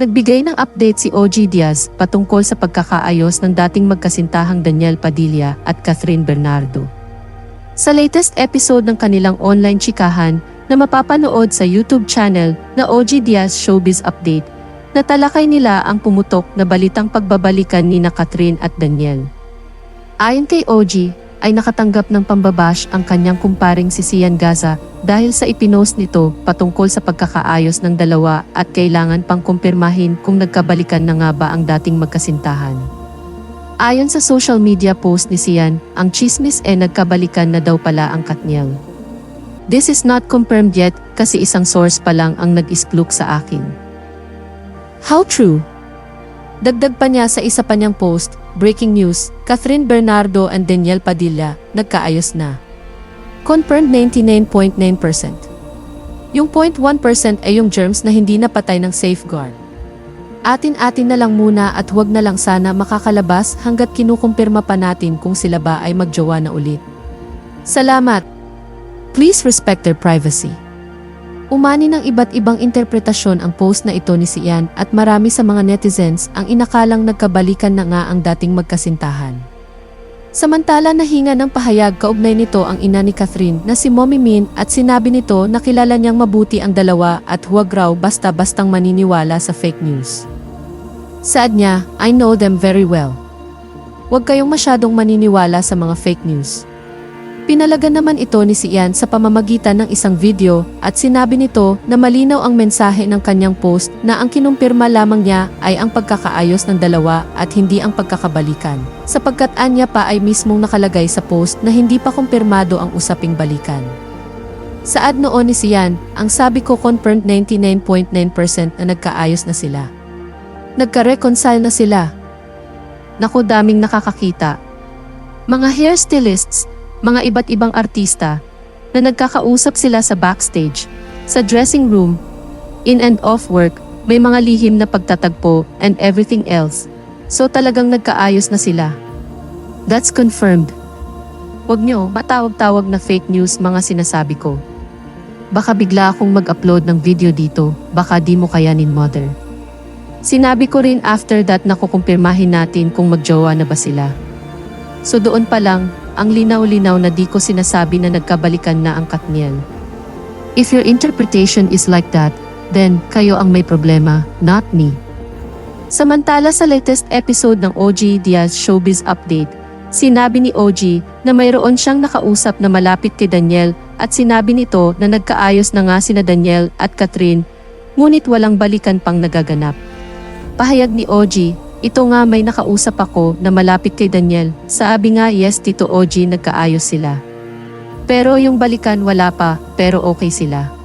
Nagbigay ng update si OG Diaz patungkol sa pagkakaayos ng dating magkasintahang Daniel Padilla at Catherine Bernardo. Sa latest episode ng kanilang online chikahan na mapapanood sa YouTube channel na OG Diaz Showbiz Update, natalakay nila ang pumutok na balitang pagbabalikan ni na Catherine at Daniel. Ayon kay OG, ay nakatanggap ng pambabash ang kanyang kumparing si Sian Gaza dahil sa ipinost nito patungkol sa pagkakaayos ng dalawa at kailangan pang kumpirmahin kung nagkabalikan na nga ba ang dating magkasintahan. Ayon sa social media post ni Sian, ang chismis e nagkabalikan na daw pala ang Katniel. This is not confirmed yet kasi isang source pa lang ang nag-ispluk sa akin. How true? Dagdag pa niya sa isa pa niyang post, breaking news, Catherine Bernardo and Daniel Padilla, nagkaayos na. Confirmed 99.9%. Yung 0.1% ay yung germs na hindi napatay ng safeguard. Atin-atin na lang muna at huwag na lang sana makakalabas hanggat kinukumpirma pa natin kung sila ba ay magjowa na ulit. Salamat! Please respect their privacy. Umani ng iba't ibang interpretasyon ang post na ito ni Sian at marami sa mga netizens ang inakalang nagkabalikan na nga ang dating magkasintahan. Samantala nahinga ng pahayag kaugnay nito ang ina ni Catherine na si Mommy Min at sinabi nito na kilala niyang mabuti ang dalawa at huwag raw basta-bastang maniniwala sa fake news. Saad niya, I know them very well. Huwag kayong masyadong maniniwala sa mga fake news. Pinalaga naman ito ni si Ian sa pamamagitan ng isang video at sinabi nito na malinaw ang mensahe ng kanyang post na ang kinumpirma lamang niya ay ang pagkakaayos ng dalawa at hindi ang pagkakabalikan. Sapagkat anya pa ay mismong nakalagay sa post na hindi pa kumpirmado ang usaping balikan. Saad noon ni Sian, ang sabi ko confirmed 99.9% na nagkaayos na sila. Nagka-reconcile na sila. Naku daming nakakakita. Mga hairstylists, mga iba't ibang artista, na nagkakausap sila sa backstage, sa dressing room, in and off work, may mga lihim na pagtatagpo and everything else. So talagang nagkaayos na sila. That's confirmed. Huwag nyo matawag-tawag na fake news mga sinasabi ko. Baka bigla akong mag-upload ng video dito, baka di mo kayanin mother. Sinabi ko rin after that na kukumpirmahin natin kung magjowa na ba sila. So doon pa lang, ang linaw-linaw na di ko sinasabi na nagkabalikan na ang Katniel. If your interpretation is like that, then kayo ang may problema, not me. Samantala sa latest episode ng OG Diaz Showbiz Update, sinabi ni OG na mayroon siyang nakausap na malapit kay Daniel at sinabi nito na nagkaayos na nga sina Daniel at Catherine, ngunit walang balikan pang nagaganap. Pahayag ni OG, ito nga may nakausap ako na malapit kay Daniel. Sabi nga yes Tito OG nagkaayos sila. Pero yung balikan wala pa, pero okay sila.